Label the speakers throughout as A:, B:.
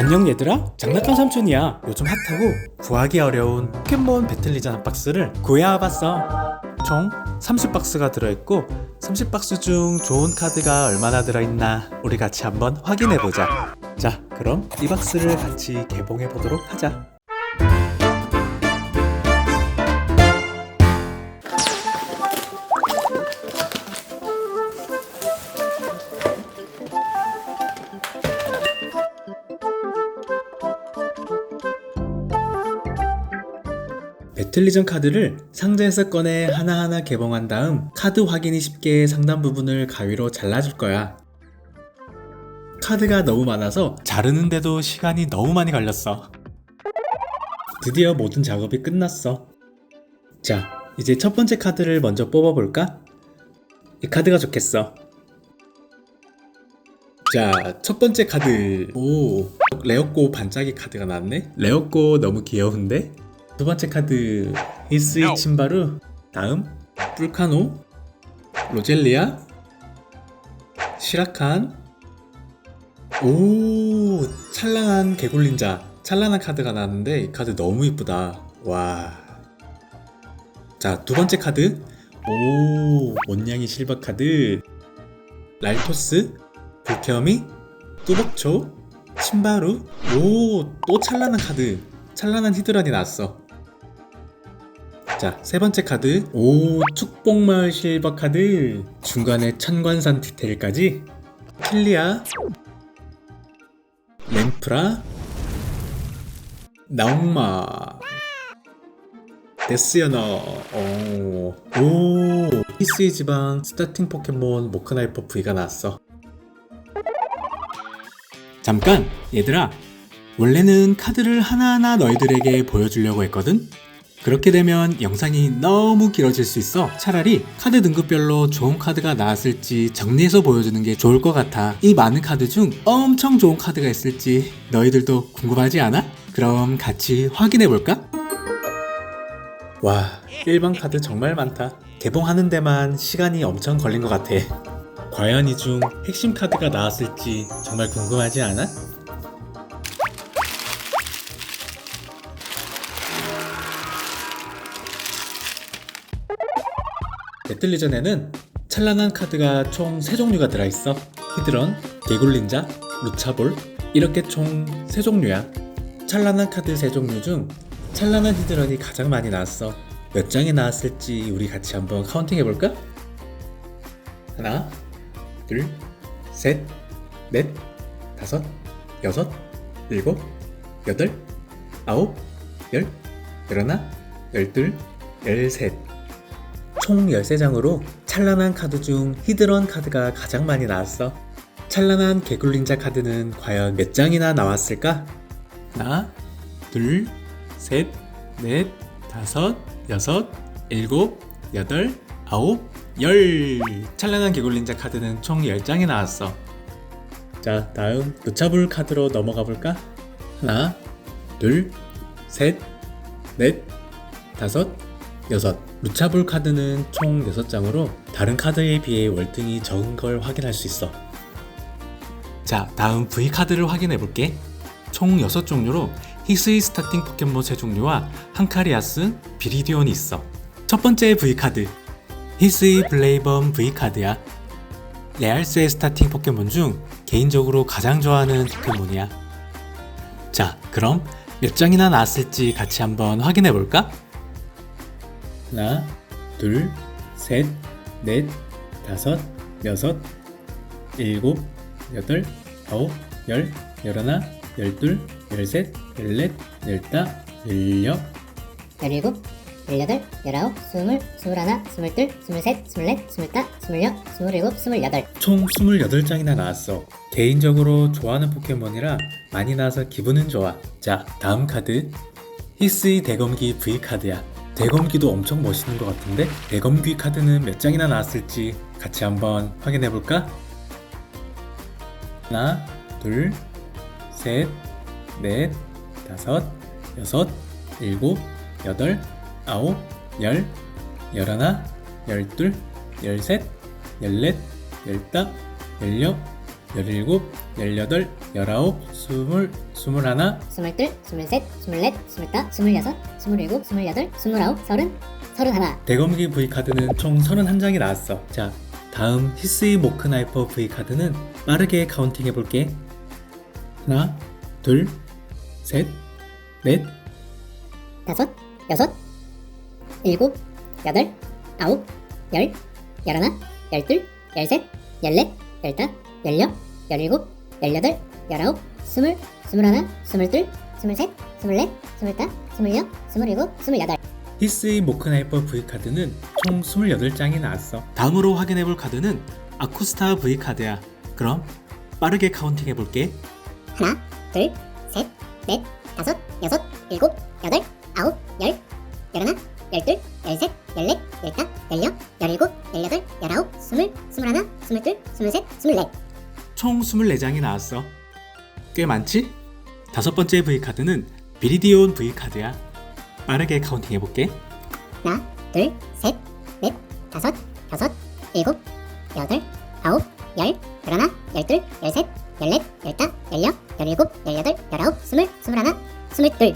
A: 안녕 얘들아? 장난감 삼촌이야. 요즘 핫하고 구하기 어려운 포켓몬 배틀리전 박스를 구해와봤어. 총 30박스가 들어있고 30박스 중 좋은 카드가 얼마나 들어있나 우리 같이 한번 확인해보자. 자 그럼 이 박스를 같이 개봉해보도록 하자 배틀리전 카드를 상자에서 꺼내 하나하나 개봉한 다음 카드 확인이 쉽게 상단 부분을 가위로 잘라줄 거야. 카드가 너무 많아서 자르는데도 시간이 너무 많이 걸렸어. 드디어 모든 작업이 끝났어. 자, 이제 첫 번째 카드를 먼저 뽑아볼까? 이 카드가 좋겠어. 자, 첫 번째 카드. 오, 레오꼬 반짝이 카드가 나왔네? 레오꼬 너무 귀여운데? 두 번째 카드 히스이 침바루 다음 뿔카노 로젤리아 시라칸. 오 찬란한 개굴린자 찬란한 카드가 나왔는데 이 카드 너무 이쁘다. 와자 두 번째 카드. 오 온양이 실버 카드. 랄토스 불케어미 뚜벅초 침바루. 오 또 찬란한 카드. 찬란한 히드란이 나왔어 자, 세 번째 카드. 오, 축복마을 실버 카드. 중간에 천관산 디테일까지. 킬리아. 램프라. 나옹마. 데스여너. 오. 오. 히스의 지방 스타팅 포켓몬 모크나이퍼 V가 나왔어. 잠깐, 얘들아. 원래는 카드를 하나하나 너희들에게 보여주려고 했거든? 그렇게 되면 영상이 너무 길어질 수 있어 차라리 카드 등급별로 좋은 카드가 나왔을지 정리해서 보여주는 게 좋을 것 같아 이 많은 카드 중 엄청 좋은 카드가 있을지 너희들도 궁금하지 않아? 그럼 같이 확인해 볼까? 와 일반 카드 정말 많다 개봉하는 데만 시간이 엄청 걸린 것 같아 과연 이 중 핵심 카드가 나왔을지 정말 궁금하지 않아? 배틀리 전에는 찬란한 카드가 총 3종류가 들어있어. 히드런, 개굴린자, 루차볼 이렇게 총 3종류야. 찬란한 카드 3종류 중 찬란한 히드런이 가장 많이 나왔어. 몇 장이 나왔을지 우리 같이 한번 카운팅 해볼까? 하나, 둘, 셋, 넷, 다섯, 여섯, 일곱, 여덟, 아홉, 열, 열하나, 열둘, 열셋 총 13장으로 찬란한 카드 중 히드런 카드가 가장 많이 나왔어. 찬란한 개굴린자 카드는 과연 몇 장이나 나왔을까? 하나, 둘, 셋, 넷, 다섯, 여섯, 일곱, 여덟, 아홉, 열! 찬란한 개굴린자 카드는 총 10장이 나왔어. 자, 다음 루차불 카드로 넘어가 볼까? 하나, 둘, 셋, 넷, 다섯, 여섯. 루차불 카드는 총 6장으로 다른 카드에 비해 월등히 적은 걸 확인할 수 있어. 자, 다음 V 카드를 확인해 볼게. 총 6종류로 히스이 스타팅 포켓몬 3종류와 한카리아스, 비리디온이 있어. 첫 번째 V 카드. 히스이 블레이범 V 카드야. 레알스의 스타팅 포켓몬 중 개인적으로 가장 좋아하는 포켓몬이야. 자, 그럼 몇 장이나 나왔을지 같이 한번 확인해 볼까? 하나, 둘, 셋, 넷, 다섯, 여섯, 일곱, 여덟, 아홉, 열, 열하나, 열둘, 열셋, 열넷, 열다, 열여,
B: 열일곱, 열여덟, 열아홉, 스물, 스물하나, 스물둘, 스물셋, 스물넷, 스물다, 스물여, 스물일곱, 스물여덟.
A: 총 28장이나 나왔어. 개인적으로 좋아하는 포켓몬이라 많이 나와서 기분은 좋아. 자, 다음 카드. 히스이 대검기 V 카드야. 대검기도 엄청 멋있는 것 같은데 대검기 카드는 몇 장이나 나왔을지 같이 한번 확인해 볼까? 하나, 둘, 셋, 넷, 다섯, 여섯, 일곱, 여덟, 아홉, 열, 열하나, 열둘, 열셋, 열넷, 열다, 열여, 17, 18, 19, 20, 21,
B: 스물둘, 스물셋, 스물넷, 스물다, 스물여섯, 스물일곱, 스물여덟, 스물아홉, 서른, 서른하나.
A: 대검기 V카드는 총 31장이 나왔어. 자, 다음 히스이 모크 나이퍼 V카드는 빠르게 카운팅 해볼게. 하나, 둘, 셋, 넷,
B: 다섯, 여섯, 일곱, 여덟, 아홉, 열, 열하나, 열둘, 열셋, 열넷, 열다, 열여, 열일곱, 열여덟, 열아홉, 스물, 스물하나, 스물둘, 스물셋, 스물넷, 스물다, 스물여, 스물일곱, 스물여덟.
A: 히스이 모크나이퍼 V카드는 총 28장이 나왔어. 다음으로 확인해볼 카드는 아쿠스타 V카드야. 그럼 빠르게 카운팅 해볼게.
B: 하나, 둘, 셋, 넷, 다섯, 여섯, 일곱, 여덟, 아홉, 열, 열하나, 열둘, 열셋, 열넷, 열다, 열여, 열일곱, 열여덟, 열아홉, 스물, 스물하나, 스물둘, 스물셋, 스물넷.
A: 총 24장이 나왔어. 꽤 많지? 다섯 번째 V카드는 비리디온 V카드야. 빠르게 카운팅 해볼게.
B: 하나, 둘, 셋, 넷, 다섯, 여섯, 일곱, 여덟, 아홉, 열, 열하나, 열둘, 열셋, 열넷, 열다, 열여, 열일곱, 열여덟, 열아홉, 스물, 스물하나, 스물둘.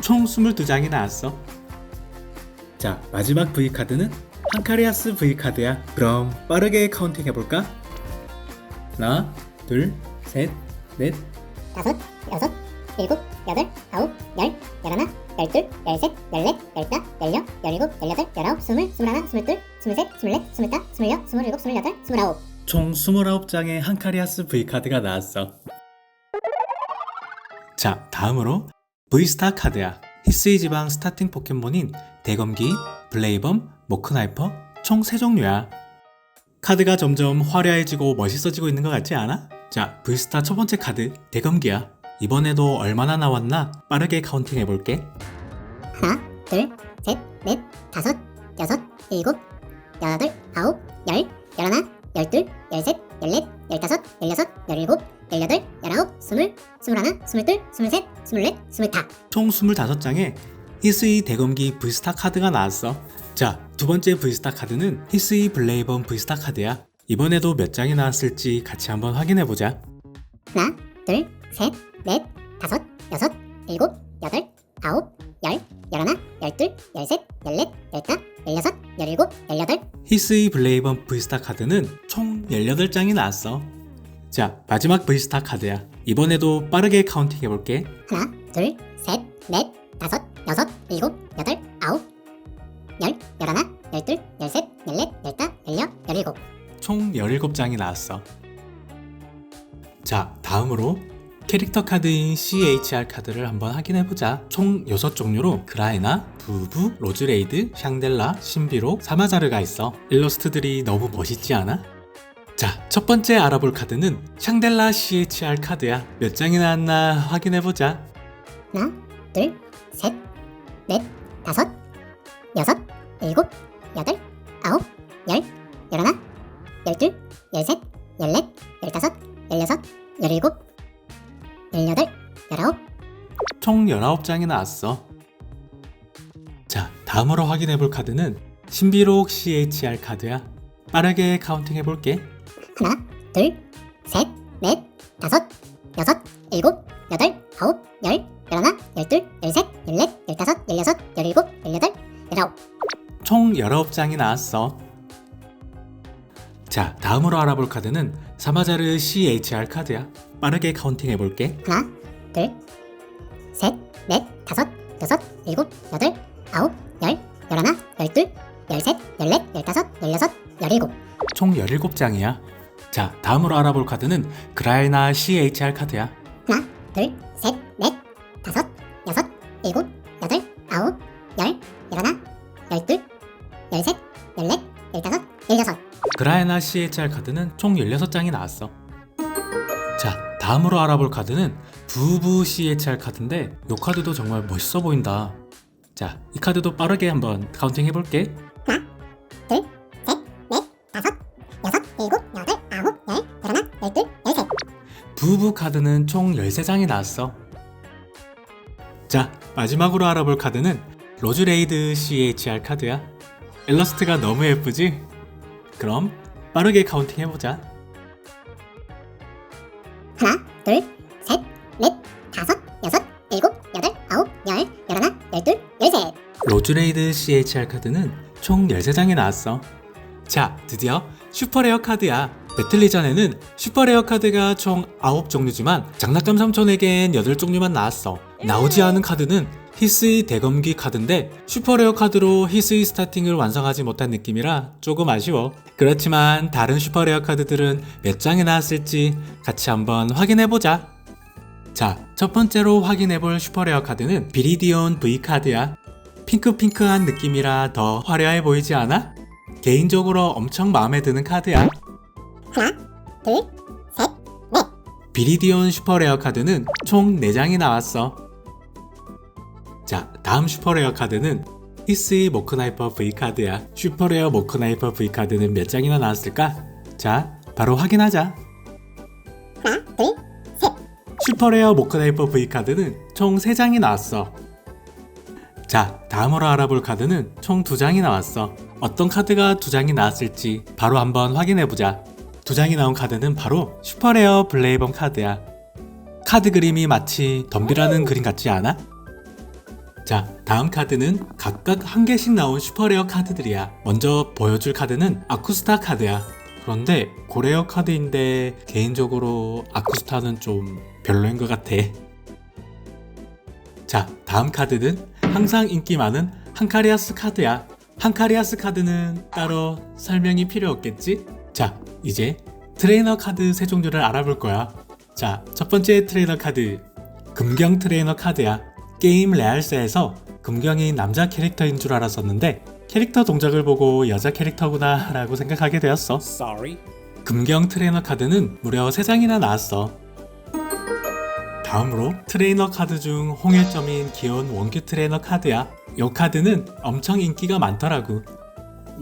A: 총 22장이 나왔어. 자, 마지막 V카드는 한카리아스 V카드야. 그럼 빠르게 카운팅 해볼까? 하나, 둘, 셋, 넷,
B: 다섯, 여섯, 일곱, 여덟, 아홉, 열, 열하나, 열둘, 열셋, 열넷, 열다, 열여, 열일곱, 열여덟, 열아홉, 스물, 스물하나, 스물둘, 스물셋, 스물넷, 스물다, 스물여, 스물일곱, 스물여덟, 스물아홉.
A: 총 29장의 한카리아스 V카드가 나왔어. 자, 다음으로 V스타 카드야. 히스이 지방 스타팅 포켓몬인 대검기, 블레이범, 모크나이퍼 총 3종류야. 카드가 점점 화려해지고 멋있어지고 있는 것 같지 않아? 자, V스타 첫 번째 카드 대검기야. 이번에도 얼마나 나왔나 빠르게 카운팅 해볼게.
B: 하나, 둘, 셋, 넷, 다섯, 여섯, 일곱, 여덟, 아홉, 열, 열하나, 열둘, 열셋, 열넷, 열다섯, 열여섯, 열일곱, 열여덟, 열아홉, 스물, 스물하나, 스물둘, 스물셋, 스물넷, 스물다.
A: 총 25장에 히스이 대검기 V스타 카드가 나왔어. 자, 두 번째 V스타 카드는 히스이 블레이번 V스타 카드야. 이번에도 몇 장이 나왔을지 같이 한번 확인해 보자.
B: 하나, 둘, 셋, 넷, 다섯, 여섯, 일곱, 여덟, 아홉, 열, 열하나, 열둘, 열셋, 열넷, 열다, 열여섯, 열일곱, 열여덟.
A: 히스이 블레이번 V스타 카드는 총 18장이 나왔어. 자, 마지막 V스타 카드야. 이번에도 빠르게 카운팅 해볼게.
B: 하나, 둘, 셋, 넷, 다섯, 여섯, 일곱, 여덟, 아홉, 열, 열하나, 열둘, 열셋, 열넷, 열다, 열여, 열일곱.
A: 총 17장이 나왔어. 자, 다음으로 캐릭터 카드인 CHR 카드를 한번 확인해보자. 총 6종류로 그라이나, 부부, 로즈레이드, 샹델라, 신비로, 사마자르가 있어. 일러스트들이 너무 멋있지 않아? 자, 첫 번째 알아볼 카드는 샹델라 CHR 카드야. 몇 장이 나왔나 확인해보자.
B: 하나, 둘, 셋, 넷, 다섯, 여섯, 일곱, 여덟, 아홉, 열, 열하나, 열둘, 열셋, 열넷, 열다섯, 열여섯, 열일곱, 열여덟, 열아홉.
A: 총 19장이 나왔어. 자, 다음으로 확인해 볼 카드는 신비록 CHR 카드야. 빠르게 카운팅 해볼게.
B: 하나, 둘, 셋, 넷, 다섯, 여섯, 일곱, 여덟, 아홉, 열, 열하나, 열둘, 열셋, 열넷, 열다섯, 열여섯, 열일곱, 열여덟, 열아홉.
A: 총 19장이 나왔어. 자, 다음으로 알아볼 카드는 사마자르 CHR 카드야. 빠르게 카운팅 해볼게.
B: 하나, 둘, 셋, 넷, 다섯, 여섯, 일곱, 여덟, 아홉, 열, 열하나, 열둘, 열셋, 열넷, 열다섯, 열여섯, 열일곱.
A: 총 17장이야. 자, 다음으로 알아볼 카드는 그라이나 CHR 카드야.
B: 하나, 둘, 셋, 넷,
A: 그라이나 CHR 카드는 총 16장이 나왔어. 자, 다음으로 알아볼 카드는 부부 CHR 카드인데 이 카드도 정말 멋있어 보인다. 자, 이 카드도 빠르게 한번 카운팅 해볼게.
B: 하나, 둘, 셋, 넷, 다섯, 여섯, 일곱, 여덟, 아홉, 열, 열하나, 열둘, 열셋.
A: 부부 카드는 총 13장이 나왔어. 자, 마지막으로 알아볼 카드는 로즈레이드 CHR 카드야. 일러스트가 너무 예쁘지? 그럼 빠르게 카운팅 해보자.
B: 하나, 둘, 셋, 넷, 다섯, 여섯, 일곱, 여덟, 아홉, 열, 열하나, 열둘, 열셋.
A: 로즈레이드 CHR 카드는 총 13장이 나왔어. 자, 드디어 슈퍼레어 카드야. 배틀 이전에는 슈퍼레어 카드가 총 9종류지만 장난감 삼촌에겐 8종류만 나왔어. 나오지 않은 카드는 히스이 대검기 카드인데 슈퍼레어 카드로 히스이 스타팅을 완성하지 못한 느낌이라 조금 아쉬워. 그렇지만 다른 슈퍼레어 카드들은 몇 장이 나왔을지 같이 한번 확인해보자. 자, 첫 번째로 확인해볼 슈퍼레어 카드는 비리디온 V 카드야. 핑크핑크한 느낌이라 더 화려해 보이지 않아? 개인적으로 엄청 마음에 드는 카드야.
B: 하나, 둘, 셋, 넷.
A: 비리디온 슈퍼레어 카드는 총 4장이 나왔어. 자, 다음 슈퍼레어 카드는 히스이 모크나이퍼 V 카드야. 슈퍼레어 모크나이퍼 V 카드는 몇 장이나 나왔을까? 자, 바로 확인하자.
B: 하나, 둘, 셋.
A: 슈퍼레어 모크나이퍼 V 카드는 총 3장이 나왔어. 자, 다음으로 알아볼 카드는 총 2장이 나왔어. 어떤 카드가 2장이 나왔을지 바로 한번 확인해보자. 2장이 나온 카드는 바로 슈퍼레어 블레이범 카드야. 카드 그림이 마치 덤비라는 그림 같지 않아? 자, 다음 카드는 각각 한 개씩 나온 슈퍼레어 카드들이야. 먼저 보여줄 카드는 아쿠스타 카드야. 그런데 고레어 카드인데 개인적으로 아쿠스타는 좀 별로인 것 같아. 자, 다음 카드는 항상 인기 많은 한카리아스 카드야. 한카리아스 카드는 따로 설명이 필요 없겠지? 자, 이제 트레이너 카드 세 종류를 알아볼 거야. 자, 첫 번째 트레이너 카드. 금경 트레이너 카드야. 게임 레알세에서 금경이 남자 캐릭터인 줄 알았었는데 캐릭터 동작을 보고 여자 캐릭터구나 라고 생각하게 되었어.
C: Sorry.
A: 금경 트레이너 카드는 무려 3장이나 나왔어. 다음으로 트레이너 카드 중 홍일점인 귀여운 원규 트레이너 카드야. 이 카드는 엄청 인기가 많더라고.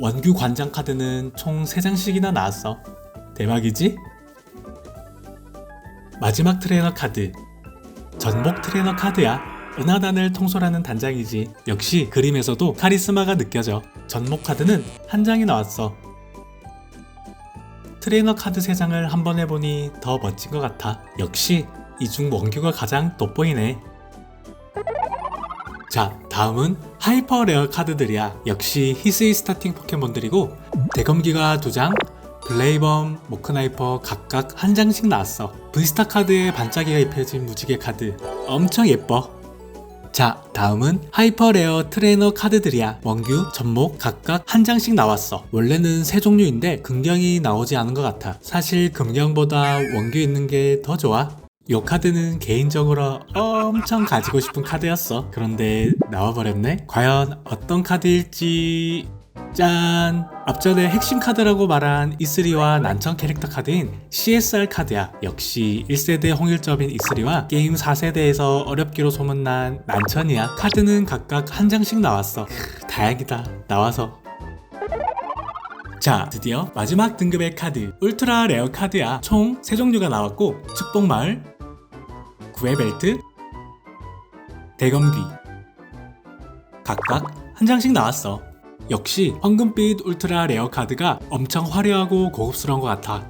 A: 원규 관장 카드는 총 3장씩이나 나왔어. 대박이지? 마지막 트레이너 카드. 전복 트레이너 카드야. 은하단을 통솔하는 단장이지. 역시 그림에서도 카리스마가 느껴져. 전복 카드는 한 장이 나왔어. 트레이너 카드 3장을 한 번 해보니 더 멋진 것 같아. 역시 이중 원규가 가장 돋보이네. 자, 다음은 하이퍼 레어 카드들이야. 역시 히스이 스타팅 포켓몬들이고 대검기가 2장, 블레이범, 모크나이퍼 각각 한 장씩 나왔어. V스타 카드에 반짝이가 입혀진 무지개 카드. 엄청 예뻐. 자, 다음은 하이퍼 레어 트레이너 카드들이야. 원규, 전목 각각 한 장씩 나왔어. 원래는 세 종류인데 금경이 나오지 않은 것 같아. 사실 금경보다 원규 있는 게 더 좋아. 이 카드는 개인적으로 엄청 가지고 싶은 카드였어. 그런데 나와버렸네. 과연 어떤 카드일지 짠! 앞전에 핵심 카드라고 말한 E3와 난청 캐릭터 카드인 CSR 카드야. 역시 1세대 홍일점인 E3와 게임 4세대에서 어렵기로 소문난 난천이야. 카드는 각각 한 장씩 나왔어. 크, 다행이다. 나와서. 자, 드디어 마지막 등급의 카드, 울트라 레어 카드야. 총 3종류가 나왔고, 축복마을, 구의 벨트, 대검귀. 각각 한 장씩 나왔어. 역시 황금빛 울트라 레어 카드가 엄청 화려하고 고급스러운 것 같아.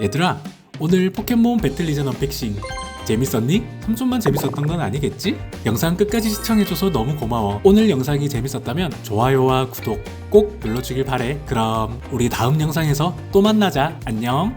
A: 얘들아, 오늘 포켓몬 배틀 리전 언백싱 재밌었니? 삼촌만 재밌었던 건 아니겠지? 영상 끝까지 시청해줘서 너무 고마워. 오늘 영상이 재밌었다면 좋아요와 구독 꼭 눌러주길 바래. 그럼 우리 다음 영상에서 또 만나자. 안녕.